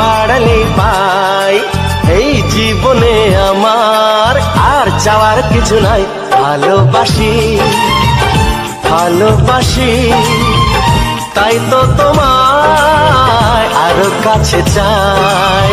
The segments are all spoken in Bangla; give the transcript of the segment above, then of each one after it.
বাড়ালে পাই। এই জীবনে আমার আর চাওয়ার কিছু নাই। ভালোবাসি ভালোবাসি, তাই তো তোমায় আরও কাছে চাই।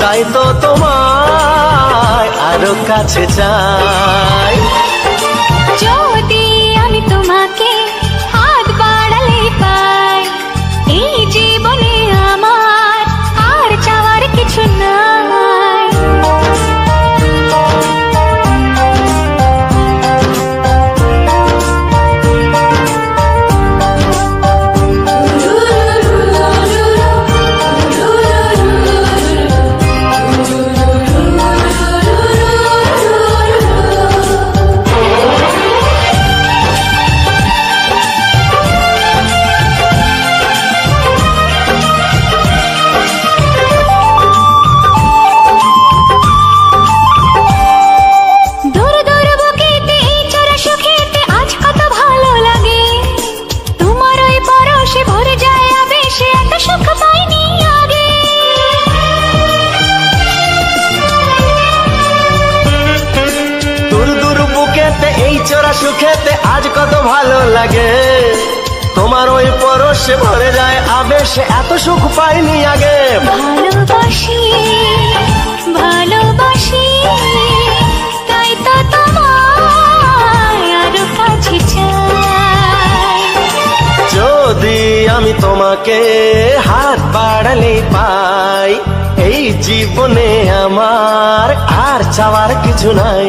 তাই তো তোমায় আরও কাছে চাই। যদি আমি তোমাকে চোরা সুখেতে আজ কত ভালো লাগে। তোমার ওই পরশে ভরে যায় আবেশে এত সুখ পাইনি আগে। ভালোবাসি ভালোবাসি তাই তো আরও কাছে যদি আমি তোমাকে হাত বাড়ালে পাই এই জীবনে আমার আর চাওয়ার কিছু নাই।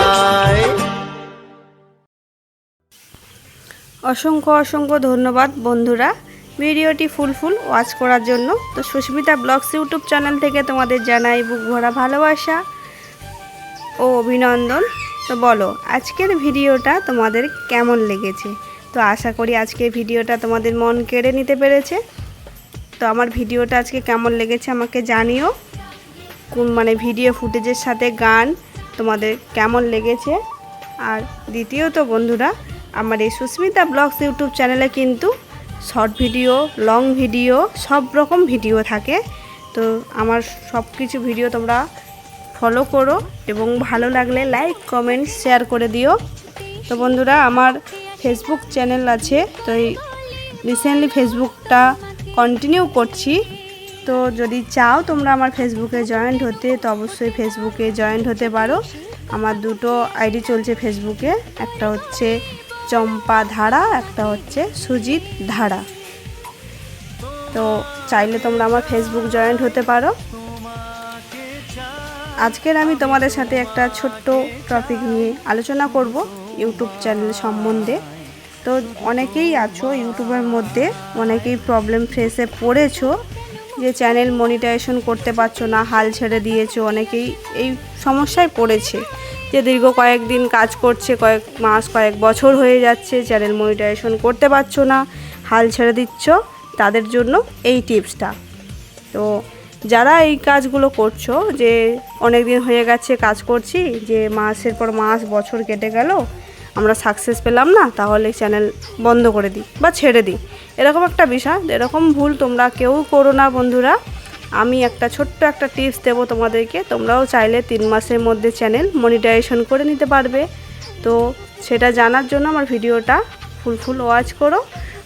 অসংখ্য অসংখ্য ধন্যবাদ বন্ধুরা। ভিডিওটি ফুল ফুল ওয়াচ করার জন্য। তো সুস্মিতা ব্লগস ইউটিউব চ্যানেল থেকে তোমাদের জানাই বুক ভরা ভালোবাসা ও অভিনন্দন। তো বলো, আজকের ভিডিওটা তোমাদের কেমন লেগেছে? তো আশা করি আজকের ভিডিওটা তোমাদের মন কেড়ে নিতে পেরেছে। তো আমার ভিডিওটা আজকে কেমন লেগেছে আমাকে জানিও। কোন মানে ভিডিও ফুটেজের সাথে গান তোমাদের কেমন লেগেছে? আর দ্বিতীয়ত বন্ধুরা আমার এই সুস্মিতা ব্লগস ইউটিউব চ্যানেলে কিন্তু শর্ট ভিডিও, লং ভিডিও, সব রকম ভিডিও থাকে। তো আমার সব কিছু ভিডিও তোমরা ফলো করো এবং ভালো লাগলে লাইক কমেন্ট শেয়ার করে দিও। তো বন্ধুরা, আমার ফেসবুক চ্যানেল আছে, তো এই রিসেন্টলি ফেসবুকটা কন্টিনিউ করছি। তো যদি চাও তোমরা আমার ফেসবুকে জয়েন্ট হতে, তো অবশ্যই ফেসবুকে জয়েন্ট হতে পারো। আমার দুটো আইডি চলছে ফেসবুকে একটা হচ্ছে চম্পা ধারা একটা হচ্ছে সুজিত ধারা। তো চাইলে তোমরা আমার ফেসবুক জয়েন্ট হতে পারো। আজকের আমি তোমাদের সাথে একটা ছোট্ট টপিক নিয়ে আলোচনা করব ইউটিউব চ্যানেল সম্বন্ধে। তো অনেকেই আছো ইউটিউবের মধ্যে, অনেকেই প্রবলেম ফেসে পড়েছো যে চ্যানেল মনিটাইজেশন করতে পারছ না, হাল ছেড়ে দিয়েছ, অনেকেই এই সমস্যায় পড়েছে। যে দীর্ঘ কয়েকদিন কাজ করছে, কয়েক মাস, কয়েক বছর হয়ে যাচ্ছে চ্যানেল মনিটাইজেশন করতে পারছ না, হাল ছেড়ে দিচ্ছ, তাদের জন্য এই টিপসটা। তো যারা এই কাজগুলো করছ, যে অনেক দিন হয়ে গেছে কাজ করছি, যে মাসের পর মাস, বছর কেটে গেল, আমরা সাকসেস পেলাম না, তাহলে চ্যানেল বন্ধ করে দিই বা ছেড়ে দিই। এরকম একটা বিষয়, এরকম ভুল তোমরা কেউ করো না বন্ধুরা। আমি একটা ছোট্ট একটা টিপস দেবো তোমাদেরকে। তোমরাও চাইলে তিন মাসের মধ্যে চ্যানেল মনিটাইজেশন করে নিতে পারবে। তো সেটা জানার জন্য আমার ভিডিওটা ফুল ফুল ওয়াচ করো।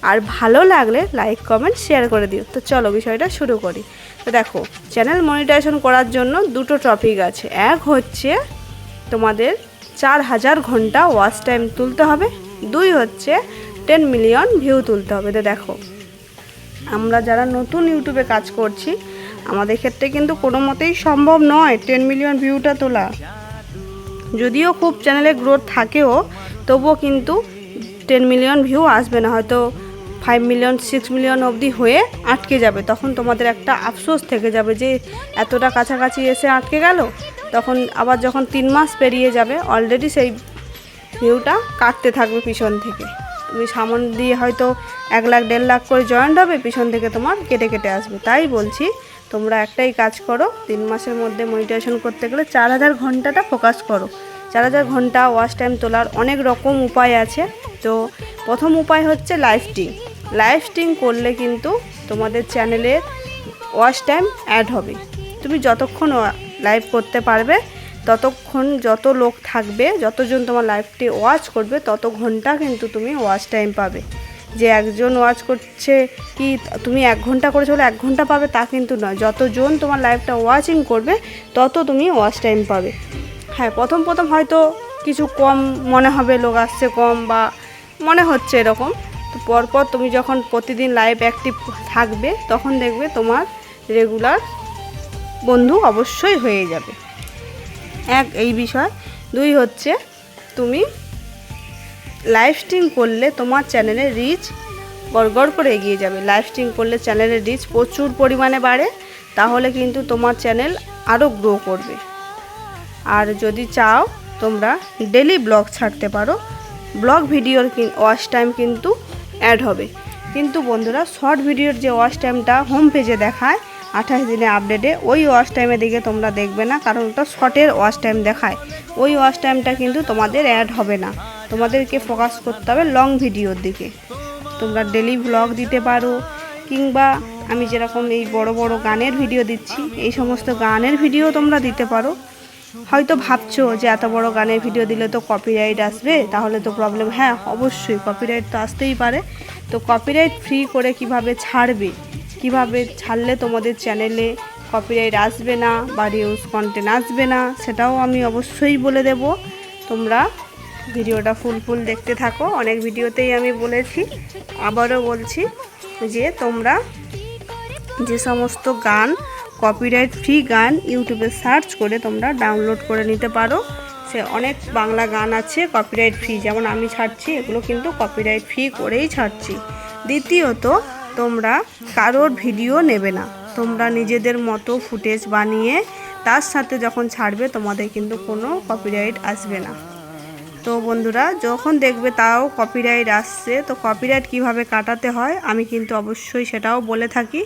আর ভালো লাগলে লাইক কমেন্ট শেয়ার করে দিও। তো চলো বিষয়টা শুরু করি। তো দেখো চ্যানেল মনিটাইজেশন করার জন্য দুটো টপিক আছে। এক হচ্ছে তোমাদের চার হাজার ঘণ্টা ওয়াচ টাইম তুলতে হবে। দুই হচ্ছে টেন মিলিয়ন ভিউ তুলতে হবে। তো দেখো, আমরা যারা নতুন ইউটিউবে কাজ করছি আমাদের ক্ষেত্রে কিন্তু কোনো মতেই সম্ভব নয় টেন মিলিয়ন ভিউটা তোলা। যদিও খুব চ্যানেলে গ্রোথ থাকেও, তবুও কিন্তু টেন মিলিয়ন ভিউ আসবে না। হয়তো ফাইভ মিলিয়ন সিক্স মিলিয়ন অবধি হয়ে আটকে যাবে। তখন তোমাদের একটা আফসোস থেকে যাবে যে এতটা কাছাকাছি এসে আটকে গেল। তখন আবার যখন তিন মাস পেরিয়ে যাবে অলরেডি সেই ভিউটা কাটতে থাকবে পিছন থেকে। তুমি সামন দিয়ে হয়তো এক লাখ, দেড় লাখ করে জয়েন্ট হবে, পিছন থেকে তোমার কেটে কেটে আসবে। তাই বলছি তোমরা একটাই কাজ করো, তিন মাসের মধ্যে মনিটাইজেশন করতে গেলে চার হাজার ঘন্টাটা ফোকাস করো। চার হাজার ঘণ্টা ওয়াচ টাইম তোলার অনেক রকম উপায় আছে। তো প্রথম উপায় হচ্ছে লাইভ স্ট্রিম লাইভ স্ট্রিম করলে কিন্তু তোমাদের চ্যানেলে ওয়াচ টাইম অ্যাড হবে। তুমি যতক্ষণ লাইভ করতে পারবে, ততক্ষণ যত লোক থাকবে, যতজন তোমার লাইভটি ওয়াচ করবে, তত ঘণ্টা কিন্তু তুমি ওয়াচ টাইম পাবে। যে একজন ওয়াচ করছে কি, তুমি এক ঘণ্টা করে চলে এক ঘণ্টা পাবে তা কিন্তু নয়। যতজন তোমার লাইভটা ওয়াচিং করবে, তত তুমি ওয়াচ টাইম পাবে। হ্যাঁ প্রথম প্রথম হয়তো কিছু কম মনে হবে, লোক আসছে কম বা মনে হচ্ছে এরকম। তো পরপর তুমি যখন প্রতিদিন লাইভ অ্যাক্টিভ থাকবে, তখন দেখবে তোমার রেগুলার বন্ধু অবশ্যই হয়ে যাবে। এক, এই বিষয়। দুই হচ্ছে তুমি লাইভ স্ট্রিম করলে তোমার চ্যানেলের রিচ গড়গড় করে এগিয়ে যাবে। লাইভ স্ট্রিম করলে চ্যানেলের রিচ প্রচুর পরিমাণে বাড়ে, তাহলে কিন্তু তোমার চ্যানেল আরও গ্রো করবে। আর যদি চাও, তোমরা ডেলি ব্লগ ছাড়তে পারো। ব্লগ ভিডিওর ওয়াচ টাইম কিন্তু অ্যাড হবে। কিন্তু বন্ধুরা শর্ট ভিডিওর যে ওয়াচ টাইমটা হোম পেজে দেখায় আঠাশ দিনে আপডেটে ওই ওয়াচ টাইমের দিকে তোমরা দেখবে না, কারণ ওটা শর্টের ওয়াচ টাইম দেখায়। ওই ওয়াচ টাইমটা কিন্তু তোমাদের অ্যাড হবে না। তোমাদেরকে ফোকাস করতে হবে লং ভিডিওর দিকে। তোমরা ডেলি ব্লগ দিতে পারো, কিংবা আমি যেরকম এই বড় বড় গানের ভিডিও দিচ্ছি, এই সমস্ত গানের ভিডিও তোমরা দিতে পারো। হয়তো ভাবছ যে এত বড় গানের ভিডিও দিলে তো কপিরাইট আসবে, তাহলে তো প্রবলেম হ্যাঁ অবশ্যই কপিরাইট তো আসতেই পারে। তো কপিরাইট ফ্রি করে কীভাবে ছাড়বে? কীভাবে ছাড়লে তোমাদের চ্যানেলে কপিরাইট আসবে না বা রিউজ কন্টেন্ট আসবে না, সেটাও আমি অবশ্যই বলে দেব। তোমরা ভিডিওটা ফুল ফুল দেখতে থাকো। অনেক ভিডিওতেই আমি বলেছি, আবারও বলছি যে তোমরা যে সমস্ত গান কপিরাইট ফ্রি গান ইউটিউবে সার্চ করে তোমরা ডাউনলোড করে নিতে পারো। সে অনেক বাংলা গান আছে কপিরাইট ফ্রি যেমন আমি ছাড়ছি, এগুলো কিন্তু কপিরাইট ফ্রি করেই ছাড়ছি। দ্বিতীয়ত তোমরা কারোর ভিডিও নেবে না। তোমরা নিজেদের মতো ফুটেজ বানিয়ে তার সাথে যখন ছাড়বে, তোমাদের কিন্তু কোনো কপিরাইট আসবে না। তো বন্ধুরা, যখন দেখবে তাও কপিরাইট আসছে, তো কপিরাইট কীভাবে কাটাতে হয়, আমি কিন্তু অবশ্যই সেটাও বলে থাকি।